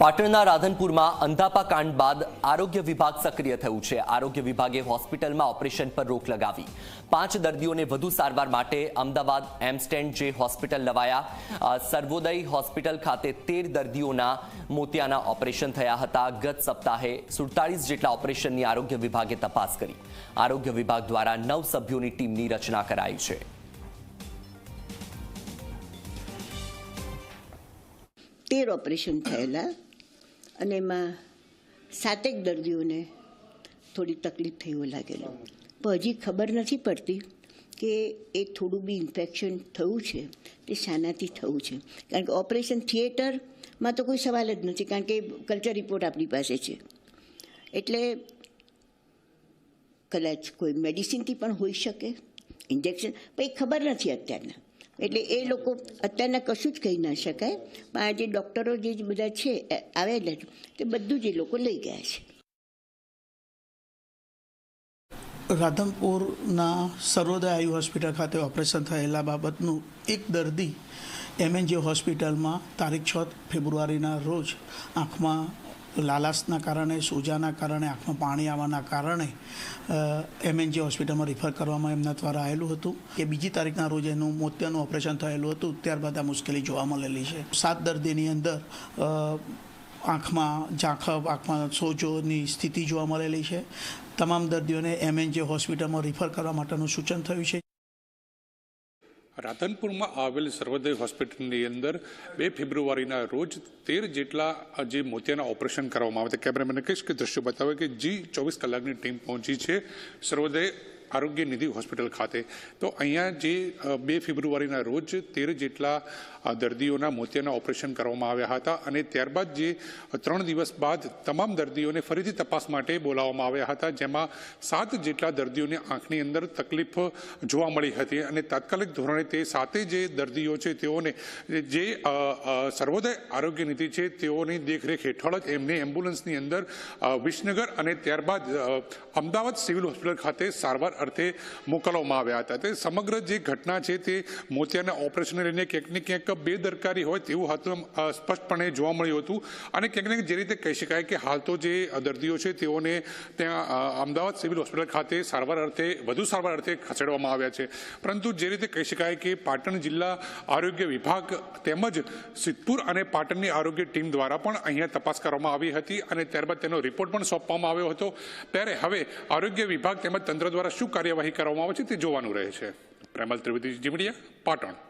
પાટણના રાધનપુરમાં અંધાપા કાંડ બાદ આરોગ્ય વિભાગ સક્રિય થયું છે. આરોગ્ય વિભાગે હોસ્પિટલમાં ઓપરેશન પર રોક લગાવી. પાંચ દર્દીઓને વધુ સારવાર માટે અમદાવાદ એમસ્ટેન્ડ જે હોસ્પિટલ લવાયા. સર્વોદય હોસ્પિટલ ખાતે તેર દર્દીઓના મોતિયાના ઓપરેશન થયા હતા. ગત સપ્તાહે સુડતાલીસ જેટલા ઓપરેશનની આરોગ્ય વિભાગે તપાસ કરી. આરોગ્ય વિભાગ દ્વારા નવ સભ્યોની ટીમની રચના કરાઈ છે. તેર ઓપરેશન થયેલા. અને એમાં સાતેક દર્દીઓને થોડી તકલીફ થઈ એવું લાગેલું. પણ હજી ખબર નથી પડતી કે એ થોડું બી ઇન્ફેક્શન થયું છે તે શાનાથી થયું છે. કારણ કે ઓપરેશન થિયેટરમાં તો કોઈ સવાલ જ નથી, કારણ કે કલ્ચર રિપોર્ટ આપણી પાસે છે. એટલે કદાચ કોઈ મેડિસિનથી પણ હોઈ શકે, ઇન્જેક્શન, પણ એ ખબર નથી અત્યારના. એટલે એ લોકો અત્યારના કશું જ કહી ના શકાય. પણ આ જે ડૉક્ટરો જે બધા છે આવેલા છે તે બધું જ એ લોકો લઈ ગયા છે. રાધનપુરના સર્વોદય આયુ હોસ્પિટલ ખાતે ઓપરેશન થયેલા બાબતનું એક દર્દી એમએનજી હોસ્પિટલમાં તારીખ છ ફેબ્રુઆરીના રોજ આંખમાં લાલાશના કારણે, સોજાના કારણે, આંખમાં પાણી આવવાના કારણે એમએનજી હોસ્પિટલમાં રિફર કરવામાં એમના દ્વારા આવેલું હતું. કે બીજી તારીખના રોજ એનું મોતિયાનું ઓપરેશન થયેલું હતું. ત્યારબાદ આ મુશ્કેલી જોવા મળેલી છે. સાત દર્દીની અંદર આંખમાં ઝાંખબ આંખમાં સોજોની સ્થિતિ જોવા મળેલી છે. તમામ દર્દીઓને એમએનજે હોસ્પિટલમાં રિફર કરવા માટેનું સૂચન થયું છે. રાધનપુરમાં આવેલ સર્વોદય હોસ્પિટલની અંદર બે ફેબ્રુઆરીના રોજ તેર જેટલા જે મોતિયાના ઓપરેશન કરવામાં આવે છે કેમેરામેને કહીશ કે દ્રશ્યો બતાવે કે જી ચોવીસ કલાકની ટીમ પહોંચી છે. સર્વોદય આરોગ્ય નિધિ હોસ્પિટલ ખાતે. તો અહીંયા જે બે ફેબ્રુઆરીના રોજ તેર જેટલા દર્દીઓના મોતિયાના ઓપરેશન કરવામાં આવ્યા હતા અને ત્યારબાદ જે ત્રણ દિવસ બાદ તમામ દર્દીઓને ફરીથી તપાસ માટે બોલાવવામાં આવ્યા હતા, જેમાં સાત જેટલા દર્દીઓને આંખની અંદર તકલીફ જોવા મળી હતી અને તાત્કાલિક ધોરણે તે સાતે જે દર્દીઓ છે તેઓને, જે સર્વોદય આરોગ્ય નીતિ છે તેઓની દેખરેખ હેઠળ જ એમને એમ્બ્યુલન્સની અંદર વિસનગર અને ત્યારબાદ અમદાવાદ સિવિલ હોસ્પિટલ ખાતે સારવાર અર્થે મોકલવામાં આવ્યા હતા. તે સમગ્ર જે ઘટના છે તે મોતિયાના ઓપરેશનને લઈને ક્યાંક ને ક્યાંક બેદરકારી હોય તેવું હતું સ્પષ્ટપણે જોવા મળ્યું હતું. અને ક્યાંક જે રીતે કહી શકાય કે હાલ તો જે દર્દીઓ છે તેઓને ત્યાં અમદાવાદ સિવિલ હોસ્પિટલ ખાતે સારવાર અર્થે, વધુ સારવાર અર્થે ખસેડવામાં આવ્યા છે. પરંતુ જે રીતે કહી શકાય કે પાટણ જિલ્લા આરોગ્ય વિભાગ તેમજ સિદ્ધપુર અને પાટણની આરોગ્ય ટીમ દ્વારા પણ અહીંયા તપાસ કરવામાં આવી હતી અને ત્યારબાદ તેનો રિપોર્ટ પણ સોંપવામાં આવ્યો હતો. ત્યારે હવે આરોગ્ય વિભાગ તેમજ તંત્ર દ્વારા શું કાર્યવાહી કરવામાં આવે છે તે જોવાનું રહે છે. પ્રેમલ ત્રિવેદી જીમડિયા પાટણ.